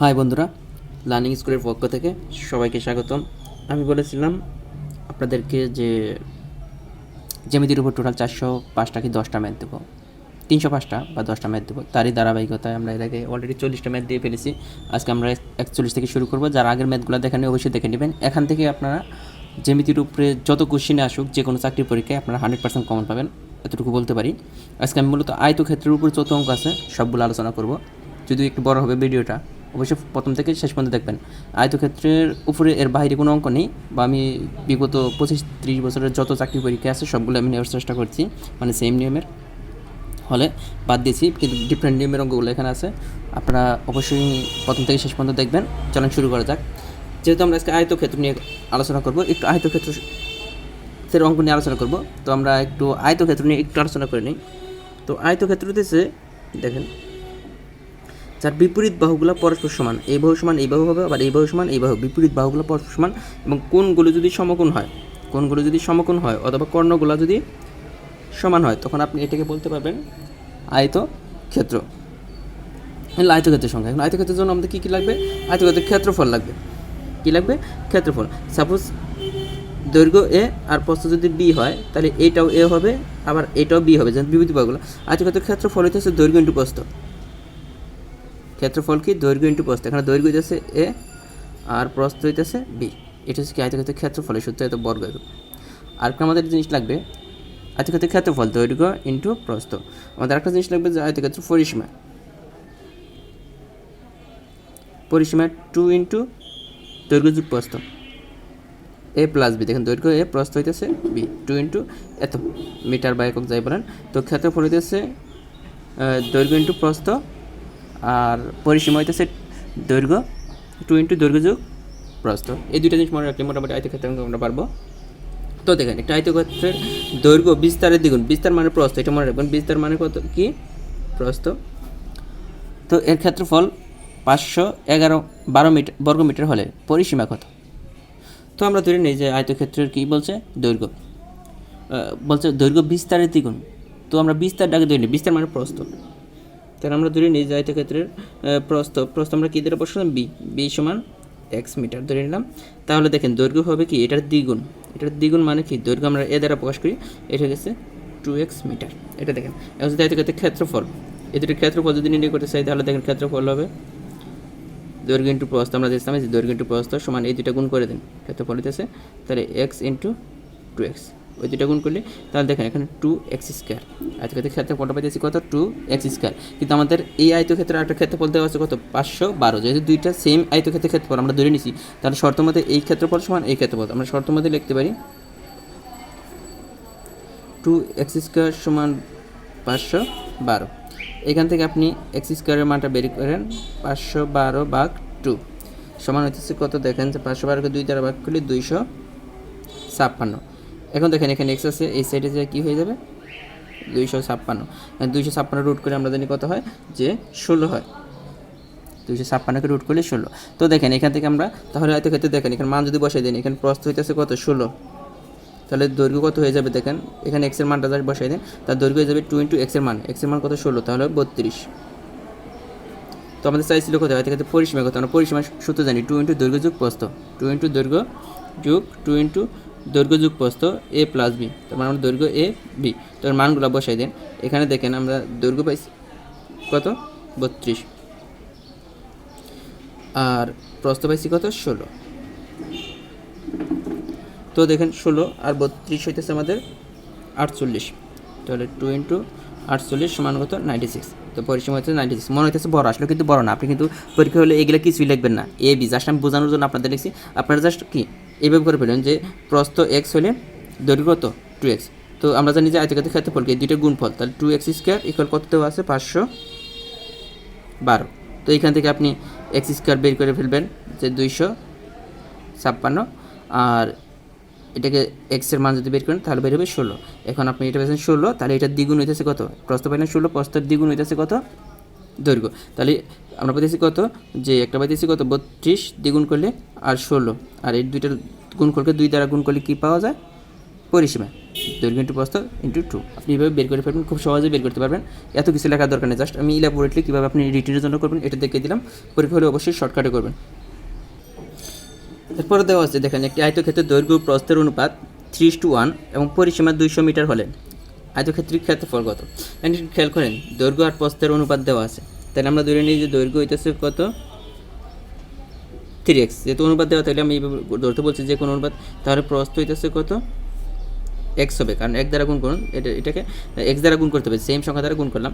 High বন্ধুরা learning স্কুলের পক্ষ থেকে সবাইকে স্বাগতম। আমি বলেছিলাম আপনাদেরকে যে জ্যামিতির উপর টোটাল চারশো পাঁচটা কি দশটা ম্যাথ দেবো? তিনশো পাঁচটা বা দশটা ম্যাথ দেবো? তারই ধারাবাহিকতায় আমরা আগে অলরেডি চল্লিশটা ম্যাথ দিয়ে ফেলেছি। আজকে আমরা একচল্লিশ থেকে শুরু করব। যারা আগের ম্যাথগুলো দেখেন অবশ্যই দেখে নেবেন। এখান থেকে আপনারা জ্যামিতির উপরে যত কোশ্চিনে আসুক, যে কোনো চাকরির পরীক্ষায় আপনারা হান্ড্রেড পার্সেন্ট কমন পাবেন। এতটুকু বলতে পারি। আজকে আমি মূলত আয়তক্ষেত্রের উপর যত অঙ্ক আছে, সবগুলো আলোচনা করব। যদি একটু বড় হবে ভিডিওটা অবশ্যই প্রথম থেকে শেষ পর্যন্ত দেখবেন। আয়তক্ষেত্রের উপরে এর বাইরে কোনো অঙ্ক নেই বা আমি বিগত পঁচিশ ত্রিশ বছরের যত চাকরি পরীক্ষা আছে সবগুলো আমি নেওয়ার চেষ্টা করছি মানে সেম নিয়মের। হলে বাদ দিয়েছি, কিন্তু ডিফারেন্ট নিয়মের অঙ্কগুলো এখানে আছে। আপনারা অবশ্যই প্রথম থেকে শেষ পর্যন্ত দেখবেন। চলেন শুরু করা যাক। যেহেতু আমরা আজকে আয়তক্ষেত্র নিয়ে আলোচনা করব, একটু আয়তক্ষেত্র এর অঙ্ক নিয়ে আলোচনা করব। তো আমরা একটু আয়তক্ষেত্র নিয়ে একটু আলোচনা করে নিই। তো আয়তক্ষেত্র দিয়েছে দেখেন যার বিপরীত বাহুগুলো পরস্পর সমান, এই বাহু সমান, এই বাহু হবে, আবার এই বাহু সমান, এই বাহু, বিপরীত বাহুগুলো পরস্পর সমান, এবং কোণগুলো যদি সমকোণ হয় কোণগুলো যদি সমকোণ হয়, অথবা কর্ণগুলো যদি সমান হয়, তখন আপনি এটাকে বলতে পারবেন আয়ত ক্ষেত্র আয়তক্ষেত্রের সংখ্যা। এখন আয়তক্ষেত্রের জন্য আমাদের কী কী লাগবে? আয়তক্ষেত্রের ক্ষেত্রফল লাগবে। কী লাগবে? ক্ষেত্রফল। সাপোজ দৈর্ঘ্য এ আর প্রস্থ যদি বি হয়, তাহলে এটাও এ হবে, আবার এটাও বি হবে যেমন বিভূতি বাহুগুলো। আয়তক্ষেত্রের ক্ষেত্রফল হচ্ছে দৈর্ঘ্য ইন্টু প্রস্থ। ক্ষেত্রফল কি? দৈর্ঘ্য ইন্টু প্রস্থ। এখানে দৈর্ঘ্য হইতেছে এ আর প্রস্থ হইতেছে বি। এটা হচ্ছে কি? আয়তক্ষেত্রের ক্ষেত্রফলের সূত্র, এত বর্গ আর আমাদের জিনিস লাগবে, আয়তক্ষেত্রের ক্ষেত্রফল, দৈর্ঘ্য ইন্টু প্রস্থ। আমাদের একটা জিনিস লাগবে যে আয়তক্ষেত্র পরিসীমা। পরিসীমা টু ইন্টু দৈর্ঘ্য যুগ প্রস্থ। এ প্লাস বি দেখেন দৈর্ঘ্য এ, প্রস্থ হইতেছে বি টু ইন্টু এত মিটার বা একক যাই বলেন, তো ক্ষেত্রফল হইতেছে দৈর্ঘ্য ইন্টু প্রস্থ আর পরিসীমা হইতেছে দৈর্ঘ্য, টু ইন্টু দৈর্ঘ্য যুগ প্রস্থ। এই দুইটা জিনিস মনে রাখলে মোটামুটি আয়তক্ষেত্রে আমরা পারব। তো দেখেন, একটা আয়তক্ষেত্রের দৈর্ঘ্য বিস্তারের দ্বিগুণ, বিস্তার মানে প্রস্থ, এটা মনে রাখবেন। বিস্তার মানে কত? কি? প্রস্থ। তো এর ক্ষেত্রফল পাঁচশো এগারো, বারো মিটার, বর্গ মিটার হলে পরিসীমা কত? তো আমরা ধরে নিই যে আয়তক্ষেত্রের কী বলছে? দৈর্ঘ্য। বলছে দৈর্ঘ্য বিস্তারের দ্বিগুণ। তো আমরা বিস্তার বিস্তারটাকে ধরে নিই, বিস্তার মানে প্রস্থ। তাহলে আমরা ধরে নিই আহ, প্রস্থ। প্রস্থ আমরা কী ধরে বসলাম? বি বি সমান এক্স মিটার ধরে নিলাম। তাহলে দেখেন দৈর্ঘ্য হবে কি? এটার দ্বিগুণ। এটার দ্বিগুণ মানে কি? দৈর্ঘ্য আমরা এ দ্বারা প্রকাশ করি এটা গেছে টু এক্স মিটার এটা দেখেন এখন যদি আয়তক্ষেত্রের ক্ষেত্রফল এই দুটির ক্ষেত্রফল যদি নির্ণয় করতে চাই তাহলে দেখেন ক্ষেত্রফল হবে দৈর্ঘ্য ইন্টু প্রস্থ। আমরা দেখছিলাম যে দৈর্ঘ্য ইন্টু প্রস্থ সমান এই দুটা গুণ করে দিন। ক্ষেত্রফল হইতেছে তাহলে এক্স ইন্টু টু এক্স ওই দুটা গুণ করলে তাহলে দেখেন এখানে টু এক্স স্কোয়ার আয়তক্ষেত্রের ক্ষেত্রফলটা পাইতেছি কত? টু এক্স স্কোয়ার কিন্তু আমাদের এই আয়তক্ষেত্রে একটা ক্ষেত্রফল দেওয়া আছে কত? পাঁচশো বারো। যেহেতু দুইটা সেম আয়তক্ষেত্রের ক্ষেত্রফল, আমরা ধরে নিছি, তাহলে শর্ত মধ্যে এই ক্ষেত্রফল সমান এই ক্ষেত্রফল। আমরা শর্ত মধ্যে লিখতে পারি টু এক্স স্কোয়ার সমান পাঁচশো বারো। এখান থেকে আপনি এক্স স্কোয়ারের মানটা বের করেন, পাঁচশো বারো বাঘ টু সমান হচ্ছে কত? দেখেন যে পাঁচশো বারোকে দুই দ্বারা ভাগ করলে দুইশো ছাপ্পান্ন। এখন দেখেন, এখানে এক্স আছে, এই সাইডে যে কী হয়ে যাবে? দুইশো ছাপ্পান্ন। দুইশো ছাপ্পান্ন রুট করে আমরা জানি কত হয়? যে ষোলো হয়। দুইশো ছাপ্পান্নকে রুট করলে ষোলো। তো দেখেন, এখান থেকে আমরা, তাহলে হয়তো ক্ষেত্রে দেখেন, এখানে মান যদি বসাই দিন, এখানে প্রস্থ হইতেছে কত? ষোলো। তাহলে দৈর্ঘ্য কত হয়ে যাবে দেখেন? এখানে এক্সের মানটা যা বসাই দেন, তার দৈর্ঘ্য হয়ে যাবে টু ইন্টু এক্সের মান। এক্সের মান কত? ষোলো। তাহলে বত্রিশ। তো আমাদের চাইছিল কোথায়? হয়তো ক্ষেত্রে পরিসীমা কত? আমরা পরিসীমা সূত্র জানি। টু ইন্টু দৈর্ঘ্য যুগ প্রস্থ টু ইন্টু দৈর্ঘ্য যুগ টু ইন্টু দৈর্ঘ্য যুগ প্রস্থ এ প্লাস বি তার মানে আমরা দৈর্ঘ্য এ বি তো মানগুলো বসাই দেন। এখানে দেখেন আমরা দৈর্ঘ্য পাইছি কত? বত্রিশ। আর প্রস্থ পাইছি কত? ষোলো। তো দেখেন ষোলো আর বত্রিশ হইতেছে আমাদের আটচল্লিশ। তাহলে টু ইন্টু আটচল্লিশ সমান কত? নাইনটি সিক্স তো পরিসীমা হচ্ছে নাইনটি সিক্স মনে হইতেছে বড়, আসলে কিন্তু বড় না। আপনি কিন্তু পরীক্ষা হলে এগুলো কিছুই লিখবেন না। এ বি জাস্ট আমি বোঝানোর জন্য আপনাদের লিখছি। আপনারা জাস্ট কি? এইভাবে করে ফেলেন যে প্রস্থ এক্স হলে দৈর্ঘ্য কত? টু এক্স তো আমরা জানি যে আয়তক্ষেত্রের ক্ষেত্রফলকে দুইটা গুণফল, তাহলে টু এক্স স্কোয়ার ইকুয়াল কত দেওয়া আছে? পাঁচশো বারো। তো এখান থেকে আপনি এক্স স্কোয়ার বের করে ফেলবেন যে দুইশো ছাপ্পান্ন, আর এটাকে এক্সের মান যদি বের করেন, তাহলে বের হবে ষোলো। এখন আপনি এটা পেয়েছেন ষোলো, তাহলে এটার দ্বিগুণ হইতেছে কত? প্রস্থ পাইলেন ষোলো, প্রস্থের দ্বিগুণ হইতেছে কত? দৈর্ঘ্য। তাহলে আমরা পাইতেছি কত? যে একটা পাইতেছি কত? বত্রিশ দ্বিগুণ করলে আর ষোলো। আর এই দুইটার গুণ করলে দুই দ্বারা গুণ করলে কী পাওয়া যায়? পরিসীমা। দৈর্ঘ্য ইন্টু প্রস্থ ইন্টু টু আপনি এইভাবে বের করে পারবেন খুব সহজে বের করতে পারবেন। এত কিছু লেখার দরকার নেই। জাস্ট আমি ইলাবোরেটলি কীভাবে আপনি রিটেনের জন্য করবেন, এটা দেখে দিলাম। পরীক্ষা হলে অবশ্যই শর্টকাটে করবেন। এরপরে দেওয়া আছে, দেখেন, একটি আয়তক্ষেত্রের দৈর্ঘ্য প্রস্থের অনুপাত থ্রি টু ওয়ান এবং পরিসীমা দুইশো মিটার হলে। আয়তক্ষেত্রিক ক্ষেত্রফল কত? খেয়াল করেন, দৈর্ঘ্য আর প্রস্থের অনুপাত দেওয়া আছে। তাহলে আমরা ধরে নিই যে দৈর্ঘ্য হইতেছে কত? থ্রি এক্স যেহেতু অনুপাত দেওয়া, তাহলে আমি ধরতে বলছি যে কোনো অনুপাত, তাহলে প্রস্থ হইতেছে কত? এক্স হবে, কারণ এক দ্বারা গুণ করুন, এটা, এটাকে এক্স দ্বারা গুণ করতে হবে সেম সংখ্যা দ্বারা গুণ করলাম।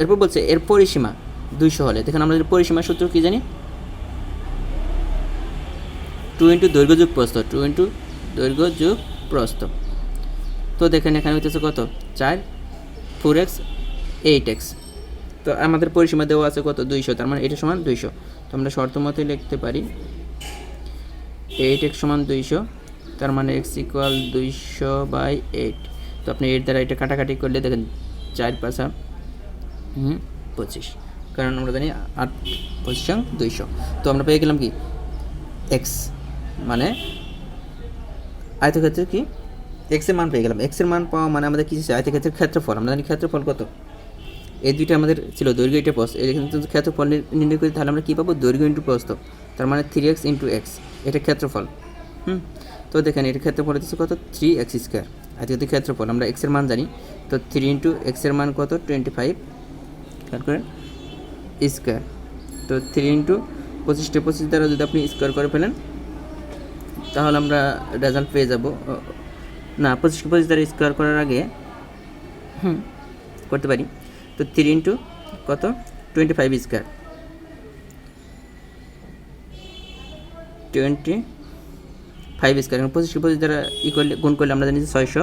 এরপর বলছে, এর পরিসীমা দুইশো হলে, দেখুন আমরা এর পরিসীমা সূত্র কী জানি? টু ইন্টু দৈর্ঘ্য যুগ প্রস্থ টু ইন্টু দৈর্ঘ্য যুগ প্রস্থ। তো দেখেন এখানে হইতেছে কত? চার ফোর এক্স এইট এক্স তো আমাদের পরিসীমা দেওয়া আছে কত? দুইশো। তার মানে এটা সমান দুইশো। তো আমরা শর্ত মতে লিখতে পারি এইট এক্স সমান দুইশো। তার মানে এক্স ইকুয়াল দুইশো বাই এইট। তো আপনি এর দ্বারা এটা কাটাকাটি করলে দেখেন চার পাঁচা হুম, পঁচিশ। কারণ আমরা জানি আট পঁচিশ দুইশো। তো আমরা পেয়ে গেলাম কি? এক্স। মানে আয়তক্ষেত্রের কি? এক্সের মান পেয়ে গেলাম। এক্সের মান পাওয়া মানে আমাদের কি? আয়তক্ষেত্রের ক্ষেত্রফল। আমরা জানি ক্ষেত্রফল কত? এই দুইটা আমাদের ছিল দৈর্ঘ্য এটা প্রস্থ। যদি ক্ষেত্রফল নির্ণয় করি, তাহলে আমরা কী পাবো? দৈর্ঘ্য ইন্টু প্রস্থ। তার মানে থ্রি এক্স ইন্টু এক্স এটা ক্ষেত্রফল। হুম? তো দেখেন এটা ক্ষেত্রফল হচ্ছে কত? থ্রি এক্স স্কোয়ার আজকে ক্ষেত্রফল, আমরা এক্সের মান জানি। তো থ্রি ইন্টু এক্সের মান কত? টোয়েন্টি ফাইভ করেন। স্কোয়ার তো থ্রি ইন্টু পঁচিশটা পঁচিশ দ্বারা যদি আপনি স্কোয়ার করে ফেলেন, তাহলে আমরা রেজাল্ট পেয়ে যাব। না, পঁচিশ পঁচিশ দ্বারা স্কোয়ার করার আগে, হুম, করতে পারি। তো থ্রি ইন্টু কত? Twenty five square twenty five square এবং পঁচিশকে পঁচিশ দ্বারা ই করলে, গুণ করলে আমরা জানি ছয়শো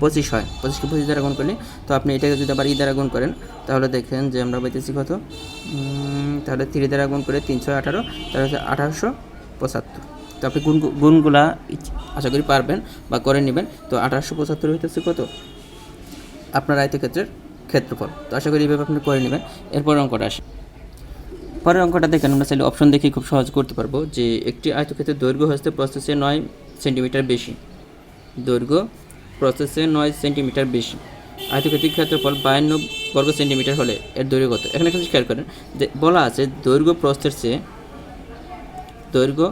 পঁচিশ হয়। পঁচিশকে পঁচিশ দ্বারা গুণ করলে, তো আপনি এটাকে যদি আবার ই দ্বারা গুণ করেন, তাহলে দেখেন যে আমরা পাইতেছি কত? তাহলে থ্রি দ্বারা গুণ করে তিনশো আঠারো, তাহলে হচ্ছে আঠারোশো পঁচাত্তর। তো আপনি গুণ, গুণগুলা আশা করি পারবেন বা করে নেবেন। তো আঠারোশো পঁচাত্তর হইতেছে কত? আপনার আয়তক্ষেত্রের ক্ষেত্রফল। তো আশা করি এইভাবে আপনি করে নেবেন। এরপর অঙ্কটা আসে। পরের অঙ্কটা দেখেন, আমরা চাইলে অপশন দেখে খুব সহজ করতে পারব যে একটি আয়তক্ষেত্রের দৈর্ঘ্য হচ্ছে প্রসেসে নয় সেন্টিমিটার বেশি। দৈর্ঘ্য প্রসেসে নয় সেন্টিমিটার বেশি। আয়তক্ষেত্রিক ক্ষেত্রফল বায়ান্ন বর্গ সেন্টিমিটার হলে এর দৈর্ঘ্য কত? এখানে একটা খেয়াল করেন যে বলা আছে দৈর্ঘ্য প্রস্থের চেয়ে দৈর্ঘ্য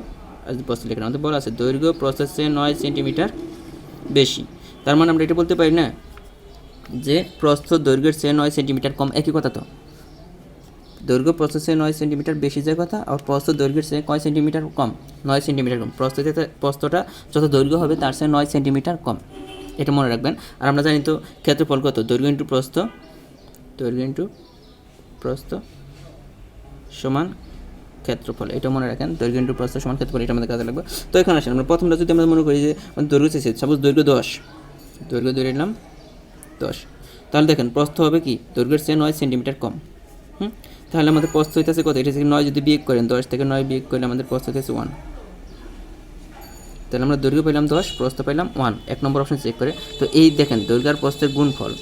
প্রস্থ লেখা আমাদের বলা আছে দৈর্ঘ্য প্রসেসে নয় সেন্টিমিটার বেশি। তার মানে আমরা এটা বলতে পারি না যে প্রস্থ দৈর্ঘ্যের চেয়ে নয় সেন্টিমিটার কম, একই কথা তো? দৈর্ঘ্য প্রস্থে নয় সেন্টিমিটার বেশি যে কথা, আর প্রস্থ দৈর্ঘ্যের চেয়ে কয় সেন্টিমিটার কম? নয় সেন্টিমিটার কম। প্রস্থতে প্রস্থটা যত দৈর্ঘ্য হবে, তার চেয়ে নয় সেন্টিমিটার কম। এটা মনে রাখবেন। আর আমরা জানি তো ক্ষেত্রফল কত? দৈর্ঘ্য ইন্টু প্রস্থ, দৈর্ঘ্য ইন্টু প্রস্থ সমান ক্ষেত্রফল। এটা মনে রাখেন, দৈর্ঘ্য ইন্টু প্রস্থ সমান ক্ষেত্রফল, এটা আমাদের কাজে লাগবে। তো এখানে আসেন, আমরা প্রথমটা যদি আমরা মনে করি যে, দৈর্ঘ্য চেয়েছে সাপোজ দৈর্ঘ্য দশ। দৈর্ঘ্য ধরে নিলাম দশ। তাহলে দেখেন, প্রস্থ হবে কি? দৈর্ঘ্যের চেয়ে নয় সেন্টিমিটার কম। হুম? তাহলে আমাদের প্রস্থ হইতেছে কত? এটা থেকে নয় যদি বিয়োগ করেন, দশ থেকে নয় বিয়োগ করলে আমাদের প্রস্থ হইতেছে ওয়ান তাহলে আমরা দৈর্ঘ্য পেলাম দশ, প্রস্থ পেলাম ওয়ান এক নম্বর অপশন চেক করে। তো এই দেখেন, দৈর্ঘ্য আর প্রস্থের গুণফল।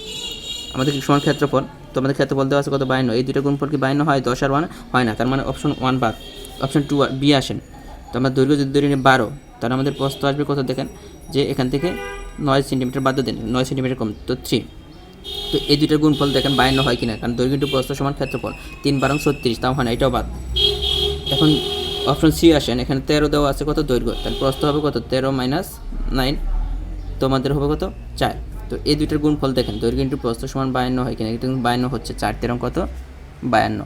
আমাদের সমান ক্ষেত্রফল? তো আমাদের ক্ষেত্রফল দেওয়া আছে কত? বাইন্ন এই দুটো গুণফল কি বাইন্ন হয়? দশ আর ওয়ান হয় না। তার মানে অপশন ওয়ান বাদ। অপশন টু বি আসেন। তো আমরা দৈর্ঘ্য যদি ধরে নিই বারো, তাহলে আমাদের প্রস্থ আসবে কত দেখেন? যে এখান থেকে নয় সেন্টিমিটার বাদ দেন, নয় সেন্টিমিটার কম, তো থ্রি তো এই দুইটার গুণফল দেখেন বায়ান্ন হয় কিনা, কারণ দৈর্ঘ্য ইন্টু প্রস্থ সমান ক্ষেত্রফল, তিন বারং ছত্রিশ, তাও হয় না, এটাও বাদ। এখন অপশন সি আসেন, এখানে তেরো দেওয়া আছে, কত দৈর্ঘ্য? তাহলে প্রস্থ হবে কত? তেরো মাইনাস নাইন তোমাদের হবে কত? চার। তো এই দুইটার গুণফল দেখেন, দৈর্ঘ্য ইন্টু প্রস্থ সমান বায়ান্ন হয় কিনা এটা বায়ান্ন হচ্ছে চার, তেরো কত? বায়ান্ন।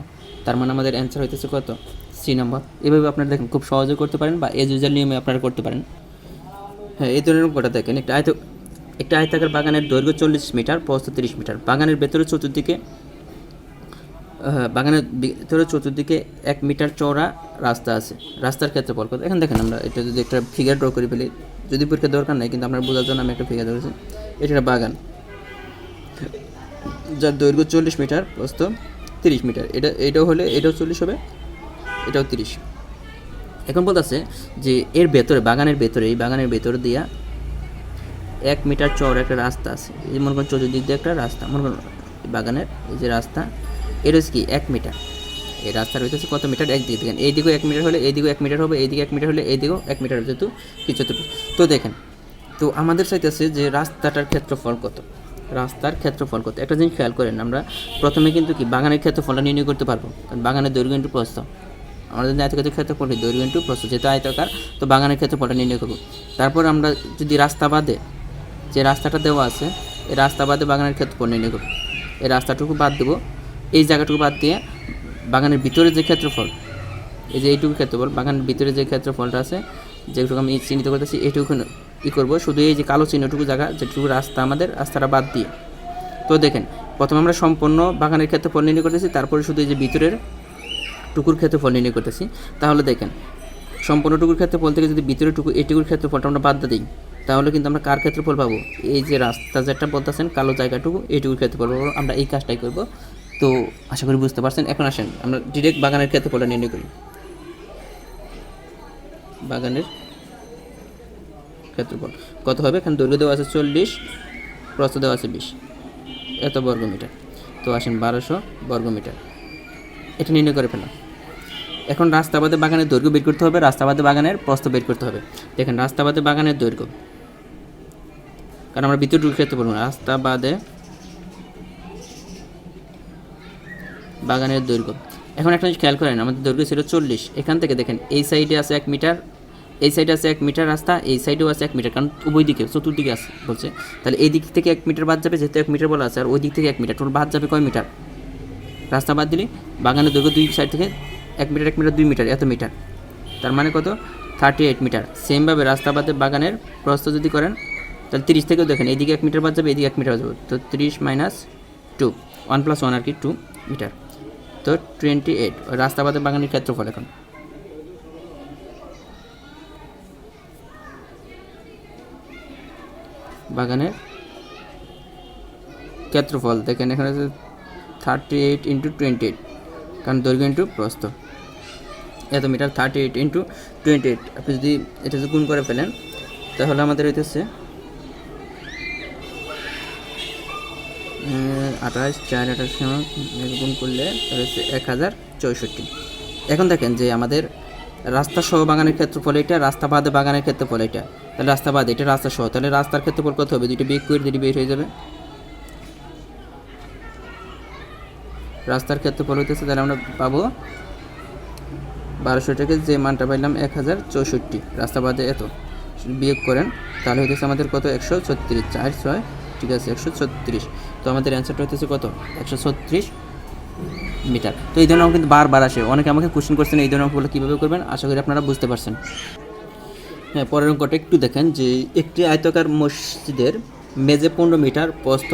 তার মানে আমাদের অ্যান্সার হইতেছে কত? সি নম্বর এভাবে আপনারা দেখেন, খুব সহজে করতে পারেন বা এজ ইউজার নিয়মে আপনারা করতে পারেন। হ্যাঁ এই ধরনের অঙ্কটা দেখেন। একটা আয়ত একটা আয়তাকার বাগানের দৈর্ঘ্য চল্লিশ মিটার প্রস্থ তিরিশ মিটার। বাগানের ভেতরে চতুর্দিকে আহ, বাগানের ভিতরে চতুর্দিকে এক মিটার চওড়া রাস্তা আছে। রাস্তার ক্ষেত্রে বল কত এখন দেখেন আমরা এটা যদি একটা ফিগার ড্র করে ফেলি যদি পরীক্ষা দরকার নাই কিন্তু আপনার বোঝার জন্য আমি একটা ফিগার ধরেছি। এটা বাগান। যার দৈর্ঘ্য চল্লিশ মিটার প্রস্থ তিরিশ মিটার। এটা এটাও হলে এটাও চল্লিশ হবে এটাও তিরিশ। এখন বলতেছে যে এর ভেতরে, বাগানের ভেতরে, এই বাগানের ভেতরে দিয়া এক মিটার চওড়া একটা রাস্তা আছে। এই মনে করেন চতুর্দিক দিয়ে একটা রাস্তা, মনে করেন বাগানের এই যে রাস্তা হচ্ছে কি এক মিটার। এই রাস্তার হইতেছে কত মিটার? একদিকে, দেখেন, এইদিকেও এক মিটার হলে এইদিকেও এক মিটার হবে, এইদিকে এক মিটার হলে এইদিকেও এক মিটার যেহেতু কিছু তো দেখেন, তো আমাদের চাইতেছে যে রাস্তাটার ক্ষেত্রফল কত? রাস্তার ক্ষেত্রফল কত? একটা জিনিস খেয়াল করেন, আমরা প্রথমে কিন্তু কি বাগানের ক্ষেত্রফলটা নির্ণয় করতে পারব। কারণ বাগানের দৈর্ঘ্য ইন্টু প্রস্থ। আমাদের যদি আয়তকার ক্ষেত্রফল হয়, দৈর্ঘ্য ইন্টু প্রস্থ যেহেতু আয়তকার তো বাগানের ক্ষেত্রফলটা নির্ণয় করব। তারপর আমরা যদি রাস্তা বাদে যে রাস্তাটা দেওয়া আছে এই রাস্তা বাদে বাগানের ক্ষেত্রফল নির্ণয় করব। এই রাস্তাটুকু বাদ দেবো। এই জায়গাটুকু বাদ দিয়ে বাগানের ভিতরে যে ক্ষেত্রফল এই যে এইটুকু ক্ষেত্রফল বাগানের ভিতরে যে ক্ষেত্রফলটা আছে যেটুকু আমি চিহ্নিত করতেছি এইটুকু ই করব। শুধু এই যে কালো চিহ্নটুকু জায়গা যেটুকু রাস্তা আমাদের রাস্তাটা বাদ দিয়ে। তো দেখেন প্রথমে আমরা সম্পূর্ণ বাগানের ক্ষেত্রফল নির্ণয় করতেছি তারপরে শুধু এই যে ভিতরের টুকুর ক্ষেত্রফল নির্ণয় করতেছি। তাহলে দেখেন, সম্পূর্ণ টুকুর ক্ষেত্রফল থেকে যদি ভিতরে টুকু এটুকুর ক্ষেত্রফলটা আমরা বাদ দিই, তাহলে কিন্তু আমরা কার ক্ষেত্রফল পাবো? এই যে রাস্তা যেটা বলতেছেন, কালো জায়গাটুকু এইটুকুর ক্ষেত্রফল পাবো। আমরা এই কাজটাই করব। তো আশা করি বুঝতে পারছেন। এখন আসেন, আমরা ডিরেক্ট বাগানের ক্ষেত্রফলটা নির্ণয় করি। বাগানের ক্ষেত্রফল। কত হবে? এখানে দৈর্ঘ্য দেওয়া আছে চল্লিশ, প্রস্থ দেওয়া আছে বিশ। এত বর্গমিটার। তো আসেন বারোশো বর্গমিটার। এটা নির্ণয় করে ফেলাম এখন রাস্তাবাদে বাগানের দৈর্ঘ্য বের করতে হবে, রাস্তাবাদে বাগানের প্রস্থ বের করতে হবে। দেখেন, রাস্তাবাদে বাগানের দৈর্ঘ্য। কারণ আমরা বিদ্যুৎ ক্ষেত্রে বলব না, রাস্তাবাদে বাগানের দৈর্ঘ্য। এখন একটা জিনিস খেয়াল করেন, আমাদের দৈর্ঘ্য ছিল চল্লিশ। এখান থেকে দেখেন, এই সাইডে আছে এক মিটার, এই সাইডে আছে এক মিটার রাস্তা, এই সাইডেও আছে এক মিটার, কারণ উভয় দিকে চতুর্দিকে আছে, বলছে। তাহলে এই দিক থেকে এক মিটার বাদ যাবে, যেহেতু এক মিটার বলা আছে, আর ওই দিক থেকে এক মিটার, টোটাল বাদ যাবে কয় মিটার? রাস্তা বাদ দিলে বাগানের দৈর্ঘ্য দুই সাইড থেকে এক মিটার এক মিটার, দুই মিটার, এত মিটার। তার মানে কত? থার্টি এইট মিটার সেমভাবে রাস্তা বাদে বাগানের প্রস্থ যদি করেন, তাহলে তিরিশ থেকেও দেখেন, এইদিকে এক মিটার বাদ যাবে এদিকে এক মিটার যাবে। তো তিরিশ minus two one plus one আর কি টু মিটার। তো টোয়েন্টি এইট রাস্তা বাদে বাগানের ক্ষেত্রফল এখন। বাগানের ক্ষেত্রফল, দেখেন এখানে thirty eight into twenty eight কারণ দৈর্ঘ্য ইন্টু প্রস্থ। এত metre thirty eight into twenty eight আপনি যদি এটা যদি গুণ করে ফেলেন, তাহলে আমাদের হইতেছে আঠাশ, চার, আঠাশ গুণ করলে হচ্ছে এক হাজার চৌষট্টি। এখন দেখেন যে আমাদের রাস্তা সহ বাগানের ক্ষেত্রফল এটা রাস্তা বাদে বাগানের ক্ষেত্রফল এটা তাহলে রাস্তা বাদে, এটা রাস্তা সহ, তাহলে রাস্তার ক্ষেত্রফল কত হবে? দুইটা বিয়োগ করে দুটি বের হয়ে যাবে। রাস্তার ক্ষেত্রফল হইতেছে, তাহলে আমরা পাবো বারোশো থেকে যে মানটা পাইলাম এক হাজার চৌষট্টি। রাস্তা বাদে এত। বিয়োগ করেন, তাহলে হইতেছে আমাদের কত? একশো ছত্রিশ। চার ছয়, ঠিক আছে, একশো ছত্রিশ। তো আমাদের অ্যান্সারটা হইতেছে কত? একশো ছত্রিশ মিটার। তো এই ধরনের অঙ্ক কিন্তু বারবার আসে। অনেকে আমাকে কোশ্চেন করছেন, এই ধরনের অঙ্কগুলো কীভাবে করবেন? আশা করি আপনারা বুঝতে পারছেন। হ্যাঁ পরের অঙ্কটা একটু দেখেন যে একটি আয়তাকার মসজিদের মেজে পনেরো মিটার, প্রস্থ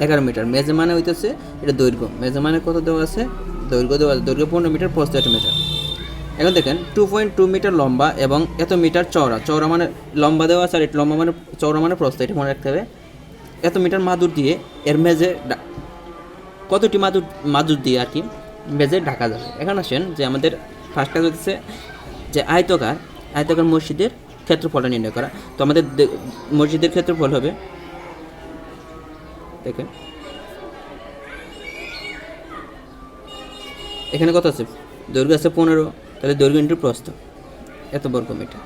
এগারো মিটার। মেজে মানে হইতেছে এটা দৈর্ঘ্য। মেজে মানে কত দেওয়া আছে? দৈর্ঘ্য দেওয়া দৈর্ঘ্য পনেরো মিটার প্রস্থ এত মিটার। এখন দেখেন টু পয়েন্ট টু মিটার লম্বা এবং এত মিটার চওড়া। চওড়া মানে লম্বা দেওয়া আছে আর লম্বা মানে চওড়া মানে প্রস্থ, এটা মনে রাখতে হবে। এত মিটার মাদুর দিয়ে এর ডা- কতটি মাদুর মাদুর দিয়ে আর কি মেজে ঢাকা যাবে। এখন আসেন যে আমাদের ফার্স্ট কাজ হচ্ছে যে আয়তকার আয়তকার মসজিদের ক্ষেত্রফলটা নির্ণয় করা। তো আমাদের মসজিদের ক্ষেত্রফল হবে দেখেন। এখানে কত আছে? দৈর্ঘ্য আছে পনেরো, তাহলে দৈর্ঘ্য ইন্টু প্রস্থ। এত বর্গ মিটার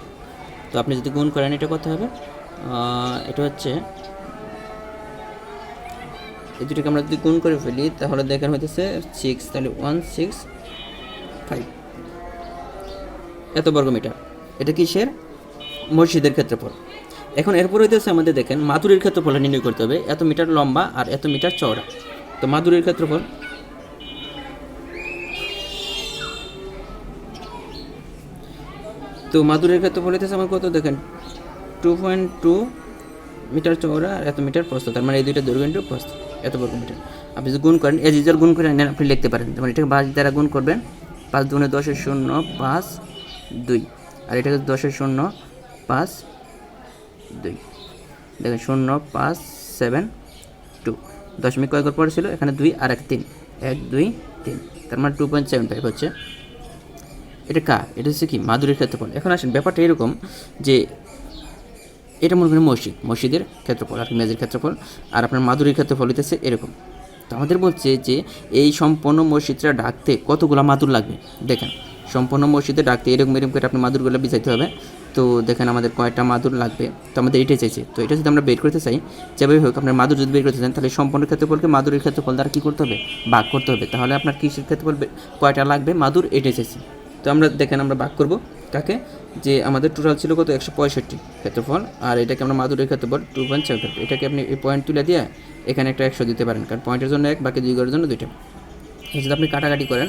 তো আপনি যদি গুণ করেন, এটা কত হবে? এটা হচ্ছে, এই দুটোকে আমরা যদি গুণ করে ফেলি, তাহলে দেখেন হইতেছে সিক্স তাহলে ওয়ান সিক্স ফাইভ এত বর্গ মিটার এটা কিসের? মসজিদের ক্ষেত্রফল। এখন এরপর হইতেছে আমাদের দেখেন, মাদুরের ক্ষেত্রফলটা নির্ণয় করতে হবে। এত মিটার লম্বা আর এত মিটার চওড়া। তো মাদুরের ক্ষেত্রফল? তো মাদুরের ক্ষেত্রফল হইতেছে আমার কত দেখেন? টু পয়েন্ট টু মিটার চওড়া আর এত মিটার প্রস্থ, তার মানে এই দুইটা দৈর্ঘ্য ইন্টু প্রস্থ, এত বর্গ মিটার। আপনি যদি গুণ করেন এজ ইউজার গুণ করে নেন, আপনি লিখতে পারেন। যেমন এটাকে পাঁচ দ্বারা গুণ করবেন, পাঁচ দুগুণে দশের শূন্য, পাঁচ দুই। আর এটাকে দশের শূন্য, পাঁচ দুই। দেখেন, শূন্য, পাঁচ সেভেন টু দশমিক কয় ঘর পরে ছিল? এখানে দুই আর এক, তিন। এক, দুই, তিন। তার মানে টু পয়েন্ট সেভেন ফাইভ হচ্ছে। এটা কা? এটা হচ্ছে কি? মাদুরের ক্ষেত্রফল। এখন আসেন, ব্যাপারটা এরকম যে এটা মনে করেন মসজিদ। মসজিদের ক্ষেত্রফল, আর মেজের ক্ষেত্রফল, আর আপনার মাদুরের ক্ষেত্রফল হইতেছে এরকম। তো আমাদের বলছে যে এই সম্পূর্ণ মসজিদটা ডাকতে কতগুলো মাদুর লাগবে? দেখেন সম্পূর্ণ মসজিদে ডাকতে এরকম এরকম করে আপনি মাদুরগুলো বিছাইতে হবে। তো দেখেন আমাদের কয়টা মাদুর লাগবে? তো আমাদের এটাই চাইছে। তো এটা যদি আমরা বের করতে চাই যেভাবে হোক, আপনার মাদুর যদি বের করতে চান, তাহলে সম্পূর্ণ ক্ষেত্রফলকে মাদুরের ক্ষেত্রফল দ্বারা কী করতে হবে? ভাগ করতে হবে। তাহলে আপনার কৃষির ক্ষেত্রফল কয়টা লাগবে? মাদুর এটাই চাইছে। তো আমরা দেখেন আমরা ভাগ করব কাকে? যে আমাদের টোটাল ছিল কত? একশো পঁয়ষট্টি ক্ষেত্রফল। আর এটাকে আমরা মাদুরের ক্ষেত্রফল টু পয়েন্ট সেভেন এটাকে আপনি এই পয়েন্ট তুলে দিয়ে এখানে একটা একশো দিতে পারেন। কারণ পয়েন্টের জন্য এক, বাকি দুই ঘরের জন্য দুইটা। যদি আপনি কাটাকাটি করেন,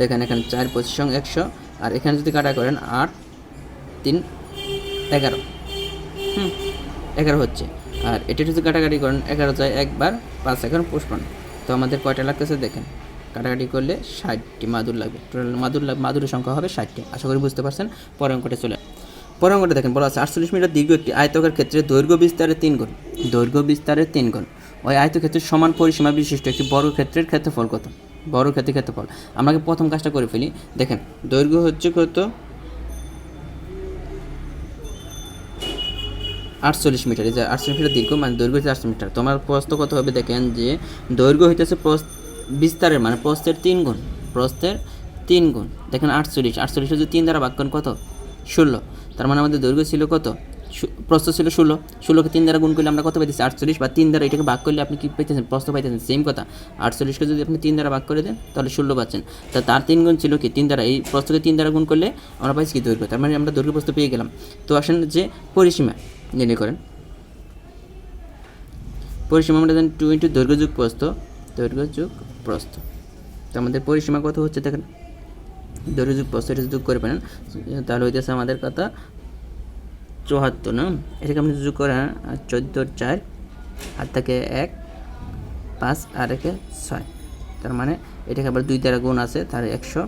দেখেন এখানে চার পঁচিশ সঙ্গে একশো। আর এখানে যদি কাটা করেন আট, তিন, এগারো। হুম, এগারো হচ্ছে। আর এটা যদি কাটাকাটি করেন, এগারো যায় একবার পাঁচ এগারো পুষ্পান তো আমাদের কয়টা লাগতেছে দেখেন? কাটাকাটি করলে ষাটটি মাদুর লাগবে। টোটাল মাদুর মাদুরের সংখ্যা হবে ষাটটি। আশা করি বুঝতে পারছেন? পরের অঙ্কটা চলে পরের অঙ্কটা দেখেন, বলা আছে আটচল্লিশ মিটার দীর্ঘ একটি আয়তকের ক্ষেত্রে দৈর্ঘ্য বিস্তারের তিন গুণ। দৈর্ঘ্য বিস্তারের তিন গুণ। ওই আয়তক্ষেত্রের সমান পরিসীমা বিশিষ্ট একটি বড় ক্ষেত্রের ক্ষেত্রফল কত? বড় ক্ষেত্রের ক্ষেত্রফল। আগে প্রথম কাজটা করে ফেলি। দেখেন, দৈর্ঘ্য হচ্ছে কত? আটচল্লিশ মিটার। এই যে আটচল্লিশ মিটার দীর্ঘ মানে দৈর্ঘ্য হচ্ছে আটচল্লিশ মিটার। তোমার প্রস্থ কত হবে? দেখেন যে দৈর্ঘ্য হইতেছে প্রস্থ বিস্তারের মানে প্রস্থের তিন গুণ, প্রস্থের তিন গুণ। দেখেন আটচল্লিশ আটচল্লিশ যদি তিন দ্বারা করেন কত? ষোলো। তার মানে আমাদের দৈর্ঘ্য ছিল কত? প্রস্থ ছিল ষোলো। ষোলোকে তিন দ্বারা গুণ করলে আমরা কত পাইতেছি? আটচল্লিশ বা তিন দ্বারা এটাকে ভাগ করলে আপনি কি পাইতেছেন? প্রস্থ পাইতেছেন সেম কথা। আটচল্লিশকে যদি আপনি তিন দ্বারা ভাগ করে দেন, তাহলে ষোলো পাচ্ছেন। তা তার তিন গুণ ছিল কি? তিন দ্বারা। এই প্রস্থকে তিন দ্বারা গুণ করলে আমরা পাইছি কি দৈর্ঘ্য? তার মানে আমরা দৈর্ঘ্য প্রস্থ পেয়ে গেলাম। তো আসেন যে পরিসীমা নির্ণয় করেন। পরিসীমা আমরা জানি টু ইন্টু দৈর্ঘ্য যুগ প্রস্থ দৈর্ঘ্য যুগ প্রস্থ। তো আমাদের পরিসীমা কত হচ্ছে দেখেন? দৈর্ঘ্য যুগ প্রস্থ, এটা যোগ করে পারেন তাহলে হইতেছে আমাদের কথা চুয়াত্তর, না? এটাকে আপনি যোগ করেন চোদ্দ চার, আর থেকে এক, পাঁচ, আর একে ছয়। তার মানে এটাকে আবার দুই দ্বারা গুণ আছে তার একশো,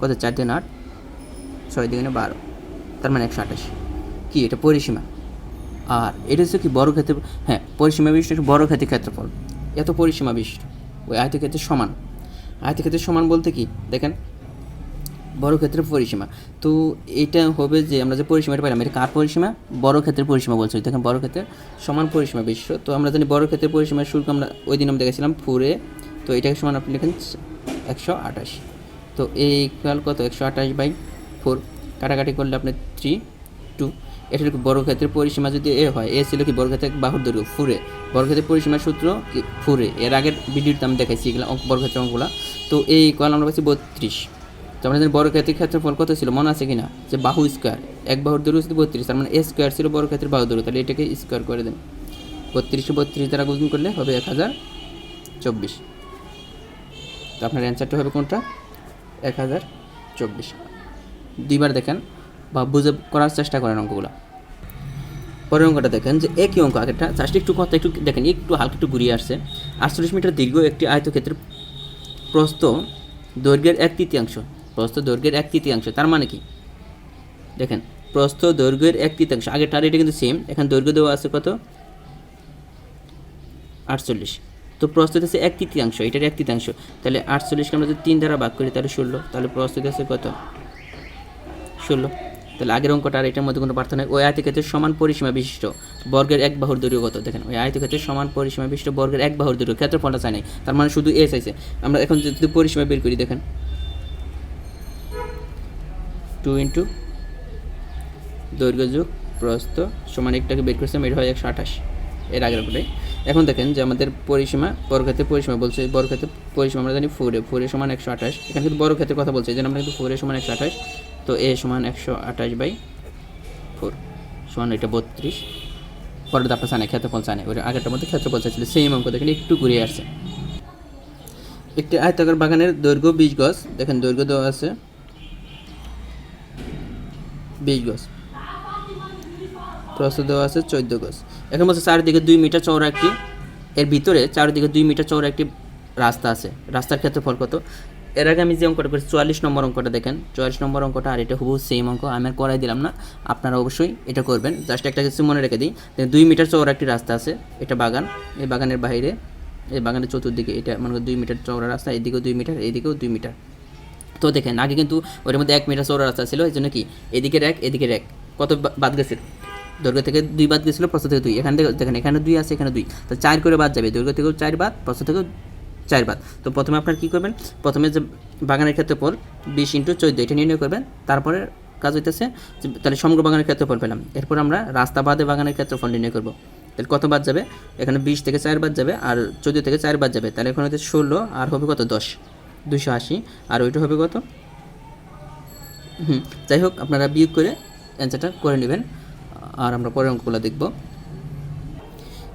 কত? চার দিন আট, ছয় দিনে বারো। তার মানে একশো আঠাশ। কি এটা পরিসীমা? আর এটা হচ্ছে কি বড় ক্ষেত্রে হ্যাঁ পরিসীমা বিশিষ্ট বড় ক্ষেত্রে ক্ষেত্রফল। এত পরিসীমা বিশিষ্ট। ওই আয়তক্ষেত্রের সমান। আয়তক্ষেত্রের সমান বলতে কি? দেখেন, বড় ক্ষেত্রের পরিসীমা। তো এটা হবে যে আমরা যে পরিসীমাটা পাইলাম, এটা কার পরিসীমা? বড় ক্ষেত্রের পরিসীমা বলছি। দেখেন, বড় ক্ষেত্রের সমান পরিসীমা বিশিষ্ট। তো আমরা জানি বড় ক্ষেত্রের পরিসীমার শুল্ক আমরা ওই দিন আমরা দেখেছিলাম ফুরে। তো এটাকে সমান আপনি লিখেন একশো আঠাশ। তো এই ইকুয়াল কত? একশো আঠাশ বাই ফোর। কাটাকাটি করলে আপনার থ্রি টু এটা কি বড় ক্ষেত্রের পরিসীমা যদি এ হয়, এ ছিল কি বড় ক্ষেত্রের বাহুর দৈর্ঘ্য ফুরে বড় ক্ষেত্রের পরিসীমার সূত্র কি? ফুরে এর আগের ভিডিওতে আমি দেখাইছি এগুলো অঙ্ক- বড় অঙ্কগুলো। তো এই ইকুয়াল আমরা পাচ্ছি বত্রিশ। তো আমরা জানি বড় ক্ষেত্রের ক্ষেত্রফল কত ছিল? মনে আছে কিনা? যে বাহু স্কোয়ার। এক বাহুর দৈর্ঘ্য ছিল বত্রিশ, তার মানে এ স্কোয়ার ছিল বড় ক্ষেত্রের বাহু দৈর্ঘ্য। তাহলে এটাকে স্কোয়ার করে দেন। বত্রিশে বত্রিশ দ্বারা গুণ করলে হবে এক হাজার চব্বিশ। তো আপনার অ্যান্সারটা হবে কোনটা? এক হাজার চব্বিশ। দুইবার দেখেন বা বুঝে করার চেষ্টা করেন অঙ্কগুলো। পরের অঙ্কটা দেখেন যে একই অঙ্ক আগেরটা জাস্ট একটু কথা একটু দেখেন, একটু হালকা একটু ঘুরিয়ে আসছে। আটচল্লিশ মিটার দীর্ঘ একটি আয়তক্ষেত্রের প্রস্থ দৈর্ঘ্যের এক তৃতীয়াংশ। প্রস্থ দৈর্ঘ্যের এক তৃতীয়াংশ, তার মানে কি? দেখেন, প্রস্থ দৈর্ঘ্যের এক তৃতীয়াংশ আগেরটার এটা কিন্তু সেম এখানে দৈর্ঘ্য দেওয়া আছে কত? আটচল্লিশ। তো প্রস্তুত আছে এক তৃতীয়াংশ, এটার এক তৃতীয়াংশ। তাহলে আটচল্লিশকে আমরা যদি তিন দ্বারা ভাগ করি, তাহলে ষোলো। তাহলে প্রস্তুত আছে কত? ষোলো। তাহলে আগের অঙ্কটা আর এটার মধ্যে কোনো পার্থক্য নেই। ওই আয়তক্ষেত্রের সমান পরিসীমা বিশিষ্ট বর্গের এক বাহুর দৈর্ঘ্য কত দেখেন, ওই আয়তক্ষেত্রের সমান পরিসীমা বিশিষ্ট বর্গের এক বাহুর দৈর্ঘ্য। ক্ষেত্রফলটা চাই নাই, তার মানে শুধু এ চাইছে। আমরা এখন যদি পরিসীমা বের করি, দেখেন। টু ইন্টু দৈর্ঘ্য যুগ প্রস্থ সমান একটাকে বের করছিলাম, এটা হয় একশো আঠাশ। এর আগের উপরে এখন দেখেন যে আমাদের পরিসীমা, বর্গক্ষেত্রের পরিসীমা বলছে, বর্গক্ষেত্রের পরিসীমা আমরা জানি ফোরে ফোরে সমান একশো আঠাশ। এখানে কিন্তু বড় বর্গক্ষেত্রের কথা বলছে জন্য আমরা কিন্তু ফোরে সমান একশো আঠাশ। তো এ সমান একশো আঠাশ বাই ফোর সমান এটা বত্রিশ। পরের দাপটা চানে ক্ষেত্রফল চানে ওই আগেরটার মধ্যে ক্ষেত্রফল চাইছিল সেম অঙ্ক দেখেন একটু ঘুরিয়ে আসছে। একটি আয়তাকার বাগানের দৈর্ঘ্য বিশ গজ, দেখেন দৈর্ঘ্য দেওয়া আছে বিশ গজ। প্রস্থ দেওয়া আছে চোদ্দ গজ। এখন বলছে চারিদিকে দুই মিটার চওড়া একটি, এর ভিতরে চারিদিকে দুই মিটার চওড়া একটি রাস্তা আছে। রাস্তার ক্ষেত্রফল কত? এর আগে আমি যে অঙ্কটা করি চুয়াল্লিশ নম্বর অঙ্কটা দেখেন। চুয়াল্লিশ নম্বর অঙ্কটা আর এটা হুবহু সেম অঙ্ক, আমি আর করাই দিলাম না। আপনারা অবশ্যই এটা করবেন। জাস্ট একটা কিছু মনে রেখে দিই। দুই মিটার চওড়া একটি রাস্তা আছে, এটা বাগান। এই বাগানের বাইরে, এই বাগানের চতুর্দিকে এটা মনে করি দুই মিটার চওড়া রাস্তা, এদিকেও দুই মিটার, এদিকেও দুই মিটার। তো দেখেন, আগে কিন্তু ওটার মধ্যে এক মিটার চওড়া রাস্তা ছিল, এই জন্য কি? এদিকের এক এদিকের এক কত বাদ গেছে দৈর্ঘ্য থেকে দুই বাদ গেছিল, প্রস্থ থেকে দুই। এখান থেকে, দেখেন, এখানে দুই আছে, এখানে দুই। তো চার করে বাদ যাবে। দৈর্ঘ্য থেকেও চার বাদ, প্রস্থ থেকেও চার বাদ। তো প্রথমে আপনার কী করবেন? প্রথমে যে বাগানের ক্ষেত্রে পর বিশ ইন্টু চোদ্দ, এটা নির্ণয় করবেন। তারপরে কাজ হইতেছে তাহলে সমগ্র বাগানের ক্ষেত্রফল পেলাম। এরপর আমরা রাস্তা বাদে বাগানের ক্ষেত্রফল নির্ণয় করব। তাহলে কত বাদ যাবে? এখানে বিশ থেকে চার বাদ যাবে, আর চোদ্দ থেকে চার বাদ যাবে। তাহলে এখানে হচ্ছে ষোলো, আর হবে কত? দশ। দুশো আশি। আর ওইটা হবে কত? হুম, যাই হোক, আপনারা বিয়োগ করে অ্যান্সারটা করে নেবেন। আর আমরা পরের অঙ্কগুলো দেখব।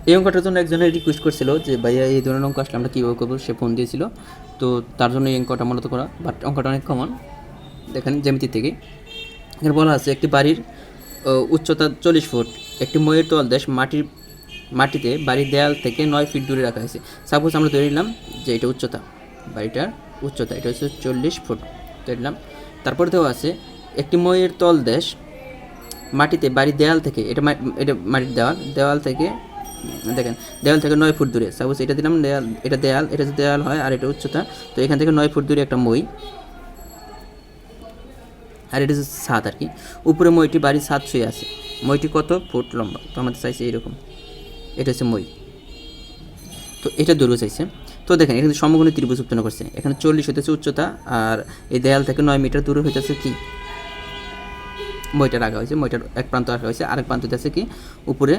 এই অঙ্কটার জন্য একজনের রিকোয়েস্ট করছিল যে, ভাইয়া, এই ধরনের অঙ্ক আসলে আমরা কীভাবে করব? সে ফোন দিয়েছিল। তো তার জন্য এই অঙ্কটা মূলত করা। বাট অঙ্কটা অনেক কমন দেখেন, জ্যামিতি থেকে। এখানে বলা আছে, একটি বাড়ির উচ্চতা চল্লিশ ফুট, একটি ময়ের তলদেশ মাটির, মাটিতে বাড়ির দেয়াল থেকে নয় ফিট দূরে রাখা হয়েছে। সাপোজ আমরা ধরে নিলাম যে এটা উচ্চতা। বাড়িটার উচ্চতা, এটা হচ্ছে চল্লিশ ফুট। ধরে নিলাম। তারপরে দেওয়া আছে, একটি ময়ের তলদেশ মাটিতে বাড়ির দেয়াল থেকে, এটা এটা মাটির দেওয়াল দেওয়াল থেকে দেখেন দেওয়াল থেকে নয় ফুট দূরে। সাপোজ এটা দিলাম, দেয়াল, এটা দেয়াল এটা দেয়াল হয়, আর এটা উচ্চতা, তো এখান থেকে নয় ফুট দূরে একটা মই। আর এটা হচ্ছে আর কি। উপরে মইটি বাড়ির ছাদ ছুঁয়ে আছে। মইটি কত? ফুট লম্বা। তো আমাদের চাইছে এরকম এটা হচ্ছে মই। তো এটা দৈর্ঘ্য চাইছে। তো দেখেন, এখানে সমগুণী ত্রিভুজ উৎপন্ন করছে। এখানে চল্লিশ হইতেছে উচ্চতা, আর এই দেয়াল থেকে নয় মিটার দূরে হইতেছে কি? মইটা রাখা হয়েছে, মইটার এক প্রান্ত রাখা হয়েছে। আরেক প্রান্ত হইতেছে কি? উপরে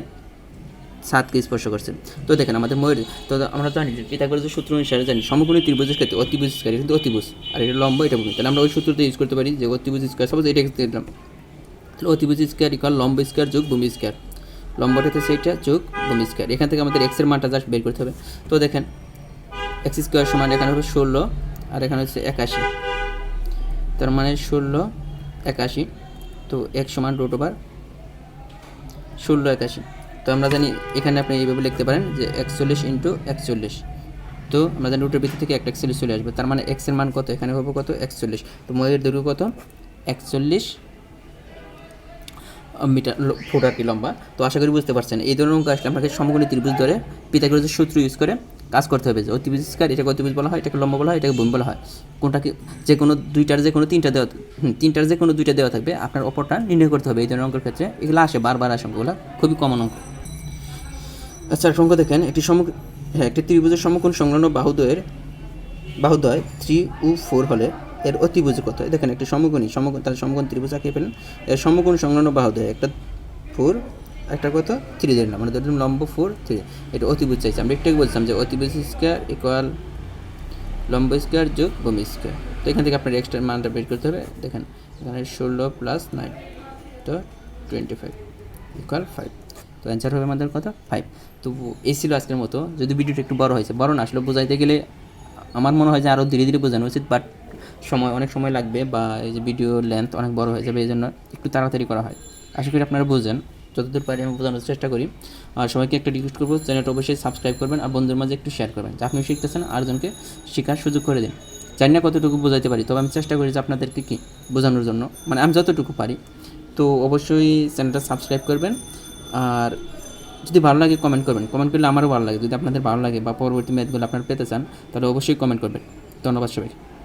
সাতকে স্পর্শ করছে। তো দেখেন আমাদের ময়ূর, তো আমরা জানি যে পিথাগোরাসের সূত্র অনুসারে জানি সমকোণী ত্রিভুজের ক্ষেত্রে অতিভুজ স্কয়ার কিন্তু অতিভুজ। আর এটা লম্ব, এটা ভূমি। তাহলে আমরা ওই সূত্রটা ইউজ করতে পারি যে অতিভুজ স্কয়ার সাপোজ এটা দিলাম তাহলে অতিভুজ স্কয়ার ইকুয়াল লম্ব স্কয়ার যোগ ভূমি স্কয়ার। লম্বটা হচ্ছে সেইটা যোগ ভূমি স্কয়ার। এখান থেকে আমাদের এক্সের মানটা জাস্ট বের করতে হবে। তো দেখেন এক্স স্কোয়ার সমান এখানে হবে ষোলো, আর এখানে হচ্ছে একাশি। তার মানে ষোলো, একাশি। তো এক সমান রুট ওভার ষোলো, একাশি। তো আমরা জানি এখানে আপনি এইভাবে লিখতে পারেন যে একচল্লিশ ইন্টু একচল্লিশ। তো আমরা জানি রুটের ভিতর থেকে একটা একচল্লিশ চলে আসবে, তার মানে এক্সের মান কত? এখানে হবে কত? একচল্লিশ। তো ময়ের দৈর্ঘ্য কত? একচল্লিশ মিটার, ফুট আর কি লম্বা। তো আশা করি বুঝতে পারছেন। এই ধরনের অঙ্ক আসলে আপনাকে সমকোণী ত্রিভুজ ধরে পিথাগোরাসের সূত্র ইউজ করে কাজ করতে হবে যে অতিভুজ স্কয়ার এটাকে অতিভুজ বলা হয়, এটাকে লম্বা বলা হয়, এটাকে ভূমি বলা হয়। কোনটাকে যে কোনো দুইটার যে কোনো তিনটা দেওয়া তিনটার যে কোনো দুইটা দেওয়া থাকবে, আপনার অপরটা নির্ণয় করতে হবে। এই ধরনের অঙ্কের ক্ষেত্রে এগুলো আসে, বারবার আসে অঙ্কগুলো। খুবই কমন অঙ্ক। আচ্ছা অঙ্ক দেখেন, একটি সম হ্যাঁ একটি ত্রিভুজের সমকোণ সংলগ্ন বাহুদ্বয়ের, বাহুদ্বয় থ্রি ও ফোর হলে এর অতিভুজ কত? দেখেন, একটি সমকোণী, সমকোণ, তাহলে সমকোণ ত্রিভুজ আঁকিয়ে ফেলেন। এর সমকোণ সংলগ্ন বাহুদ্বয়, একটা ফোর, একটা কত? থ্রি ধরলাম মানে ধরলাম লম্ব ফোর, থ্রি। এটা অতিভুজ চাইছে, আমরা একটু বলছিলাম যে অতিভুজ স্কোয়ার ইকুয়াল লম্ব স্কোয়ার যোগ ভূমি স্কোয়ার। তো এখান থেকে আপনার এক্সট্রা মানটা বের করতে হবে, দেখেন, এখানে ষোলো প্লাস নাইন তো টোয়েন্টি ফাইভ ইকুয়াল ফাইভ তো অ্যান্সার হবে আমাদের কত ফাইভ তো এই ছিল আজকের মতো। যদি ভিডিওটা একটু বড় হয়েছে, বড় না, আসলে বোঝাইতে গেলে আমার মনে হয় যে আরও ধীরে ধীরে বোঝানো উচিত বাট সময়, অনেক সময় লাগবে বা এই যে ভিডিও লেন্থ অনেক বড় হয়ে যাবে এই জন্য একটু তাড়াতাড়ি করা হয়। আশা করি আপনারা বোঝেন। যতদূর পারি আমি বোঝানোর চেষ্টা করি। আর সবাইকে একটা রিকোয়েস্ট করব চ্যানেলটা অবশ্যই সাবস্ক্রাইব করবেন আর বন্ধুর মাঝে একটু শেয়ার করবেন, যে আপনি শিখতেছেন আরেকজনকে শেখার সুযোগ করে দিন। জানি না কতটুকু বোঝাইতে পারি, তবে আমি চেষ্টা করি যে আপনাদেরকে কি বোঝানোর জন্য। মানে আমি যতটুকু পারি। তো অবশ্যই চ্যানেলটা সাবস্ক্রাইব করবেন। আর যদি ভালো লাগে কমেন্ট করবেন। কমেন্ট করলে আমারও ভালো লাগে। যদি আপনাদের ভালো লাগে বা পরবর্তী ম্যাচগুলো আপনারা পেতে চান, তাহলে অবশ্যই কমেন্ট করবেন। ধন্যবাদ সবাইকে।